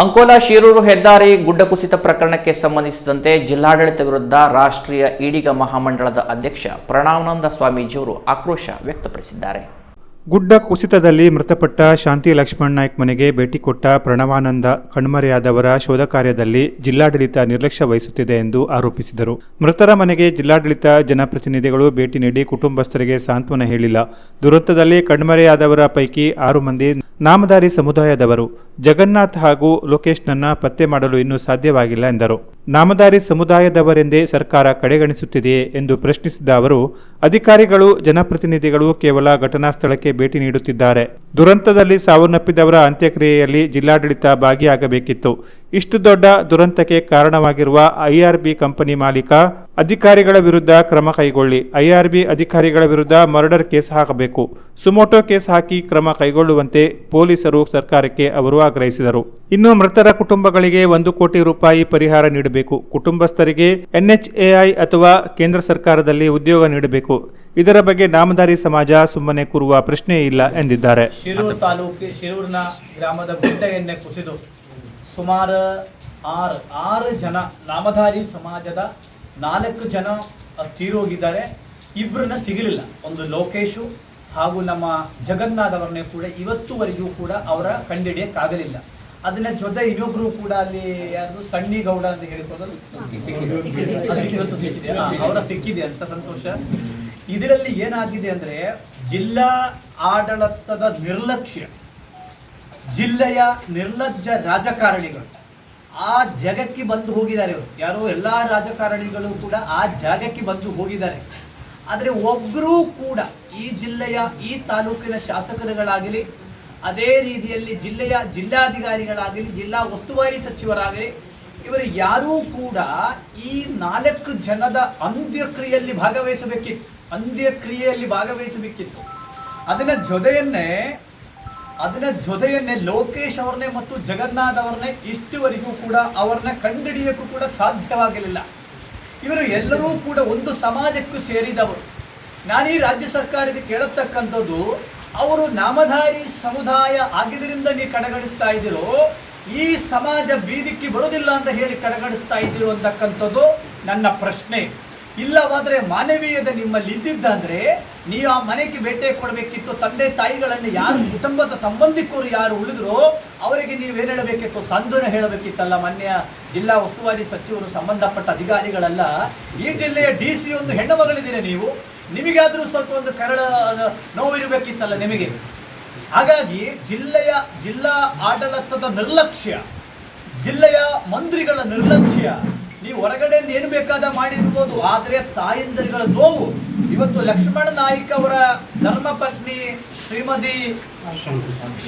ಅಂಕೋಲಾ ಶಿರೂರು ಹೆದ್ದಾರಿ ಗುಡ್ಡ ಕುಸಿತ ಪ್ರಕರಣಕ್ಕೆ ಸಂಬಂಧಿಸಿದಂತೆ ಜಿಲ್ಲಾಡಳಿತ ವಿರುದ್ಧ ರಾಷ್ಟ್ರೀಯ ಈಡಿಗ ಮಹಾಮಂಡಳದ ಅಧ್ಯಕ್ಷ ಪ್ರಣಾವಾನಂದ ಸ್ವಾಮೀಜಿಯವರು ಆಕ್ರೋಶ ವ್ಯಕ್ತಪಡಿಸಿದ್ದಾರೆ. ಗುಡ್ಡ ಕುಸಿತದಲ್ಲಿ ಮೃತಪಟ್ಟ ಶಾಂತಿ ಲಕ್ಷ್ಮಣ್ ನಾಯ್ಕ್ ಮನೆಗೆ ಭೇಟಿ ಕೊಟ್ಟ ಪ್ರಣವಾನಂದ ಕಣ್ಮರೆಯಾದವರ ಶೋಧ ಕಾರ್ಯದಲ್ಲಿ ಜಿಲ್ಲಾಡಳಿತ ನಿರ್ಲಕ್ಷ್ಯ ವಹಿಸುತ್ತಿದೆ ಎಂದು ಆರೋಪಿಸಿದರು. ಮೃತರ ಮನೆಗೆ ಜಿಲ್ಲಾಡಳಿತ ಜನಪ್ರತಿನಿಧಿಗಳು ಭೇಟಿ ನೀಡಿ ಕುಟುಂಬಸ್ಥರಿಗೆ ಸಾಂತ್ವನ ಹೇಳಿಲ್ಲ. ದುರಂತದಲ್ಲಿ ಕಣ್ಮರೆಯಾದವರ ಪೈಕಿ ಆರು ಮಂದಿ ನಾಮಧಾರಿ ಸಮುದಾಯದವರು. ಜಗನ್ನಾಥ್ ಹಾಗೂ ಲೋಕೇಶ್ನನ್ನ ಪತ್ತೆ ಮಾಡಲು ಇನ್ನೂ ಸಾಧ್ಯವಾಗಿಲ್ಲ ಎಂದರು. ನಾಮಧಾರಿ ಸಮುದಾಯದವರೆಂದೇ ಸರ್ಕಾರ ಕಡೆಗಣಿಸುತ್ತಿದೆಯೇ ಎಂದು ಪ್ರಶ್ನಿಸಿದ ಅವರು, ಅಧಿಕಾರಿಗಳು, ಜನಪ್ರತಿನಿಧಿಗಳು ಕೇವಲ ಘಟನಾ ಸ್ಥಳಕ್ಕೆ ಭೇಟಿ ನೀಡುತ್ತಿದ್ದಾರೆ. ದುರಂತದಲ್ಲಿ ಸಾವನ್ನಪ್ಪಿದವರ ಅಂತ್ಯಕ್ರಿಯೆಯಲ್ಲಿ ಜಿಲ್ಲಾಡಳಿತ ಭಾಗಿಯಾಗಬೇಕಿತ್ತು. ಇಷ್ಟು ದೊಡ್ಡ ದುರಂತಕ್ಕೆ ಕಾರಣವಾಗಿರುವ ಐಆರ್ಬಿ ಕಂಪನಿ ಮಾಲೀಕ, ಅಧಿಕಾರಿಗಳ ವಿರುದ್ಧ ಕ್ರಮ ಕೈಗೊಳ್ಳಿ. ಐಆರ್ಬಿ ಅಧಿಕಾರಿಗಳ ವಿರುದ್ಧ ಮರ್ಡರ್ ಕೇಸ್ ಹಾಕಬೇಕು. ಸುಮೋಟೋ ಕೇಸ್ ಹಾಕಿ ಕ್ರಮ ಕೈಗೊಳ್ಳುವಂತೆ ಪೊಲೀಸರು ಸರ್ಕಾರಕ್ಕೆ ಅವರು ಆಗ್ರಹಿಸಿದರು. ಇನ್ನು ಮೃತರ ಕುಟುಂಬಗಳಿಗೆ ಒಂದು ಕೋಟಿ ರೂಪಾಯಿ ಪರಿಹಾರ ನೀಡಬೇಕು. ಕುಟುಂಬಸ್ಥರಿಗೆ ಎನ್ಎಚ್ಎಐ ಅಥವಾ ಕೇಂದ್ರ ಸರ್ಕಾರದಲ್ಲಿ ಉದ್ಯೋಗ ನೀಡಬೇಕು. ಇದರ ಬಗ್ಗೆ ನಾಮಧಾರಿ ಸಮಾಜ ಸುಮ್ಮನೆ ಕೂರುವ ಪ್ರಶ್ನೆ ಇಲ್ಲ ಎಂದಿದ್ದಾರೆ. ಶಿರೂರು ತಾಲೂಕಿನ ಗ್ರಾಮದ ಗುಡ್ಡ ಎಣ್ಣೆ ಕುಸಿದು ಸುಮಾರು ಆರು ಆರು ಜನ ನಾಮಧಾರಿ ಸಮಾಜದ ನಾಲ್ಕು ಜನ ತೀರೋಗಿದ್ದಾರೆ. ಇಬ್ಬರನ್ನ ಸಿಗಲಿಲ್ಲ. ಒಂದು ಲೋಕೇಶು ಹಾಗೂ ನಮ್ಮ ಜಗನ್ನಾಥ್ ಅವರನ್ನೇ ಕೂಡ ಇವತ್ತುವರೆಗೂ ಕೂಡ ಅವರ ಕಂಡಿಡಿಯಕ್ಕಾಗಲಿಲ್ಲ. ಅದನ್ನ ಜೊತೆ ಇನ್ನೊಬ್ರು ಕೂಡ ಅಲ್ಲಿ ಯಾರು ಸಣ್ಣಿ ಗೌಡ ಅಂತ ಇವತ್ತು ಸಿಕ್ಕಿದೆ. ಅವರ ಸಿಕ್ಕಿದೆ ಅಂತ ಸಂತೋಷ. ಇದರಲ್ಲಿ ಏನಾಗಿದೆ ಅಂದ್ರೆ ಜಿಲ್ಲಾ ಆಡಳಿತದ ನಿರ್ಲಕ್ಷ್ಯ ಜಿಲ್ಲೆಯ ನಿರ್ಲಜ್ಜ ರಾಜಕಾರಣಿಗಳು. ಆ ಜಾಗಕ್ಕೆ ಬಂದು ಹೋಗಿದ್ದಾರೆ ಅವರು ಯಾರೋ ಎಲ್ಲ ರಾಜಕಾರಣಿಗಳು ಕೂಡ ಆ ಜಾಗಕ್ಕೆ ಬಂದು ಹೋಗಿದ್ದಾರೆ. ಆದರೆ ಒಬ್ಬರೂ ಕೂಡ ಈ ಜಿಲ್ಲೆಯ, ಈ ತಾಲೂಕಿನ ಶಾಸಕರುಗಳಾಗಲಿ, ಅದೇ ರೀತಿಯಲ್ಲಿ ಜಿಲ್ಲೆಯ ಜಿಲ್ಲಾಧಿಕಾರಿಗಳಾಗಲಿ, ಜಿಲ್ಲಾ ಉಸ್ತುವಾರಿ ಸಚಿವರಾಗಲಿ, ಇವರು ಯಾರೂ ಕೂಡ ಈ ನಾಲ್ಕು ಜನದ ಅಂತ್ಯಕ್ರಿಯೆಯಲ್ಲಿ ಭಾಗವಹಿಸಬೇಕಿತ್ತು. ಅಂತ್ಯಕ್ರಿಯೆಯಲ್ಲಿ ಭಾಗವಹಿಸಬೇಕಿತ್ತು. ಅದನ್ನ ಜೊತೆಯನ್ನೇ ಅದನ್ನ ಜೊತೆಯನ್ನೇ ಲೋಕೇಶ್ ಅವ್ರನ್ನೇ ಮತ್ತು ಜಗನ್ನಾಥ್ ಅವ್ರನ್ನೇ ಇಷ್ಟುವರೆಗೂ ಕೂಡ ಅವ್ರನ್ನ ಕಂಡಿಡಿಯಕ್ಕೂ ಕೂಡ ಸಾಧ್ಯವಾಗಿರಲಿಲ್ಲ. ಇವರು ಎಲ್ಲರೂ ಕೂಡ ಒಂದು ಸಮಾಜಕ್ಕೂ ಸೇರಿದವರು. ನಾನು ರಾಜ್ಯ ಸರ್ಕಾರಕ್ಕೆ ಕೇಳತಕ್ಕಂಥದ್ದು, ಅವರು ನಾಮಧಾರಿ ಸಮುದಾಯ ಆಗಿದ್ದರಿಂದ ನೀವು ಕಡೆಗಣಿಸ್ತಾ ಇದ್ದೀರೋ, ಈ ಸಮಾಜ ಬೀದಿಕ್ಕೆ ಬರೋದಿಲ್ಲ ಅಂತ ಹೇಳಿ ಕಡೆಗಣಿಸ್ತಾ ಇದ್ದೀರೋ ಅಂತಕ್ಕಂಥದ್ದು ನನ್ನ ಪ್ರಶ್ನೆ. ಇಲ್ಲವಾದ್ರೆ ಮಾನವೀಯದ ನಿಮ್ಮಲ್ಲಿ ಇದ್ದಿದ್ದಾದ್ರೆ ನೀವು ಆ ಮನೆಗೆ ಭೇಟಿ ಕೊಡಬೇಕಿತ್ತು ತಂದೆ ತಾಯಿಗಳನ್ನು ಯಾರು ಕುಟುಂಬದ ಸಂಬಂಧಿಕರು ಯಾರು ಉಳಿದ್ರು ಅವರಿಗೆ ನೀವು ಏನ್ ಹೇಳಬೇಕಿತ್ತು? ಸಂದೂನ ಹೇಳಬೇಕಿತ್ತಲ್ಲ ಮಾನ್ಯ ಜಿಲ್ಲಾ ಉಸ್ತುವಾರಿ ಸಚಿವರು ಸಂಬಂಧಪಟ್ಟ ಅಧಿಕಾರಿಗಳೆಲ್ಲ. ಈ ಜಿಲ್ಲೆಯ ಡಿ ಸಿ ಒಂದು ಹೆಣ್ಣು ಮಗಳಿದ್ದೀರಿ ನೀವು? ನಿಮಗಾದ್ರೂ ಸ್ವಲ್ಪ ಒಂದು ಕರಳ ನೋವು ಇರಬೇಕಿತ್ತಲ್ಲ ನಿಮಗೆ? ಹಾಗಾಗಿ ಜಿಲ್ಲೆಯ ಜಿಲ್ಲಾ ಆಡಳಿತದ ನಿರ್ಲಕ್ಷ್ಯ ಜಿಲ್ಲೆಯ ಮಂತ್ರಿಗಳ ನಿರ್ಲಕ್ಷ್ಯ ನೀವು ಹೊರಗಡೆಯಿಂದ ಏನು ಬೇಕಾದ ಮಾಡಿರ್ಬೋದು, ಆದರೆ ತಾಯಂದಿರುಗಳ ನೋವು. ಇವತ್ತು ಲಕ್ಷ್ಮಣ ನಾಯ್ಕ ಅವರ ಧರ್ಮಪತ್ನಿ ಶ್ರೀಮತಿ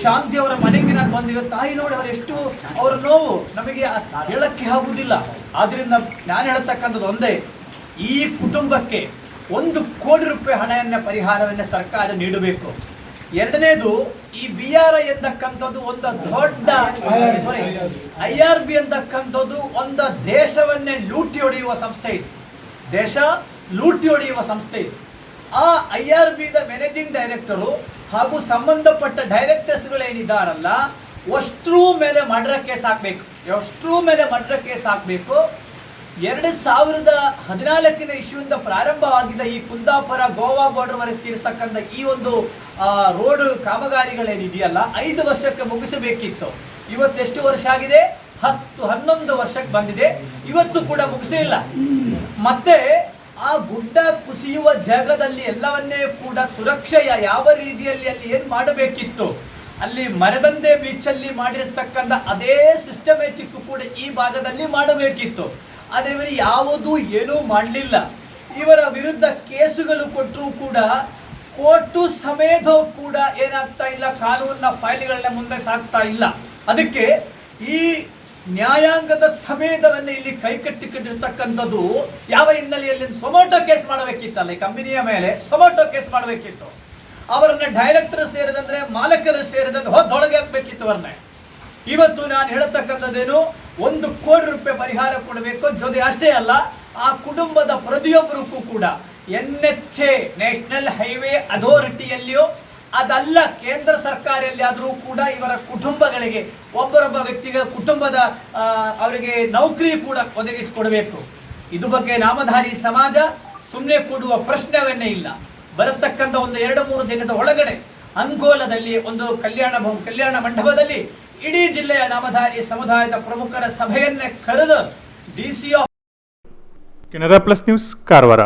ಶಾಂತಿ ಅವರ ಮನೆಗೆ ನಾನು ಬಂದಿರೋ ತಾಯಿ ನೋಡಿ ಅವರು ಎಷ್ಟು ಅವರ ನೋವು. ನಮಗೆ ಹೇಳಕ್ಕೆ ಆಗುವುದಿಲ್ಲ. ಆದ್ರಿಂದ ನಾನು ಹೇಳತಕ್ಕಂಥದ್ದು ಒಂದೇ, ಈ ಕುಟುಂಬಕ್ಕೆ ಒಂದು ಕೋಟಿ ರೂಪಾಯಿ ಹಣವನ್ನ ಪರಿಹಾರವನ್ನ ಸರ್ಕಾರ ನೀಡಬೇಕು. ಎರಡನೇದು ಈ ಬಿ ಆರ್ ಐ ಎಂತಕ್ಕಂಥದ್ದು ಒಂದು ದೊಡ್ಡ ಐ ಆರ್ ಬಿ. ಅಂತಕ್ಕಂಥದ್ದು ಒಂದು ದೇಶವನ್ನೇ ಲೂಟಿ ಹೊಡೆಯುವ ಸಂಸ್ಥೆ ಇದು. ದೇಶ ಲೂಟಿ ಹೊಡೆಯುವ ಸಂಸ್ಥೆ ಇದು. ಆ I R B the managing director ಹಾಗೂ ಸಂಬಂಧಪಟ್ಟ ಡೈರೆಕ್ಟರ್ಸ್ಗಳೇನಿದ್ದಾರಲ್ಲ ಅಷ್ಟ್ರೂ ಮೇಲೆ ಮರ್ಡರ್ ಕೇಸ್ ಹಾಕ್ಬೇಕು. ಎಷ್ಟ್ರೂ ಮೇಲೆ ಮರ್ಡರ್ ಕೇಸ್ ಹಾಕ್ಬೇಕು. ಎರಡು ಸಾವಿರದ ಹದಿನಾಲ್ಕನೇ ಇಶ್ಯೂಯಿಂದ ಪ್ರಾರಂಭವಾಗಿದ್ದ ಈ ಕುಂದಾಪುರ ಗೋವಾ ಬಾರ್ಡರ್ ವರೆಗೆ ಇರ್ತಕ್ಕಂಥ ಈ ಒಂದು ರೋಡ್ ಕಾಮಗಾರಿಗಳೇನಿದೆಯಲ್ಲ, ಐದು ವರ್ಷಕ್ಕೆ ಮುಗಿಸಬೇಕಿತ್ತು. ಇವತ್ತೆಷ್ಟು ವರ್ಷ ಆಗಿದೆ? ಹತ್ತು, ಹನ್ನೊಂದು ವರ್ಷಕ್ಕೆ ಬಂದಿದೆ. ಇವತ್ತು ಕೂಡ ಮುಗಿಸಿಲ್ಲ ಮತ್ತೆ ಆ ಗುಡ್ಡ ಕುಸಿಯುವ ಜಾಗದಲ್ಲಿ ಎಲ್ಲವನ್ನೇ ಕೂಡ ಸುರಕ್ಷೆಯ ಯಾವ ರೀತಿಯಲ್ಲಿ ಅಲ್ಲಿ ಏನ್ ಮಾಡಬೇಕಿತ್ತು? ಅಲ್ಲಿ ಮರದಂದೆ ಅಲ್ಲಿ ಮಾಡಿರ್ತಕ್ಕಂಥ ಅದೇ ಸಿಸ್ಟಮೆಟಿಕ್ ಕೂಡ ಈ ಭಾಗದಲ್ಲಿ ಮಾಡಬೇಕಿತ್ತು. ಆದ್ರೆ ಇವರು ಯಾವುದೂ ಏನೂ ಮಾಡಲಿಲ್ಲ. ಇವರ ವಿರುದ್ಧ ಕೇಸುಗಳು ಕೊಟ್ಟರೂ ಕೂಡ ಕೋರ್ಟು ಸಮೇತ ಕೂಡ ಏನಾಗ್ತಾ ಇಲ್ಲ, ಕಾನೂನಿನ ಫೈಲ್ಗಳನ್ನ ಮುಂದೆ ಸಾಗ್ತಾ ಇಲ್ಲ. ಅದಕ್ಕೆ ಈ ನ್ಯಾಯಾಂಗದ ಸಮೇತವನ್ನ ಇಲ್ಲಿ ಕೈಕಟ್ಟಿಕೊಂಡಿರ್ತಕ್ಕಂಥದ್ದು ಯಾವ ಹಿನ್ನೆಲೆಯಲ್ಲಿ ಸೊಮೋಟೋ ಕೇಸ್ ಮಾಡಬೇಕಿತ್ತಲ್ಲ, ಈ ಕಂಪನಿಯ ಮೇಲೆ ಸೊಮೋಟೋ ಕೇಸ್ ಮಾಡಬೇಕಿತ್ತು. ಅವರನ್ನ ಡೈರೆಕ್ಟರ್ ಸೇರಿದಂದ್ರೆ ಮಾಲಕರು ಸೇರಿದಂತೆ ಹೊದ್ದೊಳಗೆ ಹಾಕ್ಬೇಕಿತ್ತು ಅವ್ರನ್ನ. ಇವತ್ತು ನಾನು ಹೇಳತಕ್ಕಂಥದ್ದೇನು ಒಂದು ಕೋಟಿ ರೂಪಾಯಿ ಪರಿಹಾರ ಕೊಡಬೇಕು ಜೊತೆ ಅಷ್ಟೇ ಅಲ್ಲ, ಆ ಕುಟುಂಬದ ಪ್ರತಿಯೊಬ್ಬರಿಗೂ ಕೂಡ N H A national highway ಅಥಾರಿಟಿಯಲ್ಲಿಯೋ ಅದಲ್ಲ ಕೇಂದ್ರ ಸರ್ಕಾರಲ್ಲಿ ಆದರೂ ಕೂಡ ಇವರ ಕುಟುಂಬಗಳಿಗೆ, ಒಬ್ಬರೊಬ್ಬ ವ್ಯಕ್ತಿಗಳ ಕುಟುಂಬದ ಅವರಿಗೆ ನೌಕರಿ ಕೂಡ ಒದಗಿಸಿಕೊಡಬೇಕು. ಇದು ಬಗ್ಗೆ ನಾಮಧಾರಿ ಸಮಾಜ ಸುಮ್ಮನೆ ಕೂಡುವ ಪ್ರಶ್ನೆವನ್ನೇ ಇಲ್ಲ. ಬರತಕ್ಕಂಥ ಒಂದು ಎರಡು ಮೂರು ದಿನದ ಒಳಗಡೆ ಅಂಕೋಲದಲ್ಲಿ ಒಂದು ಕಲ್ಯಾಣ ಕಲ್ಯಾಣ ಮಂಟಪದಲ್ಲಿ ಇಡೀ ಜಿಲ್ಲೆಯ ನಾಮಧಾರಿ ಸಮುದಾಯದ ಪ್ರಮುಖರ ಸಭೆಯನ್ನೇ ಕರೆದು DC Canara plus news Karwar.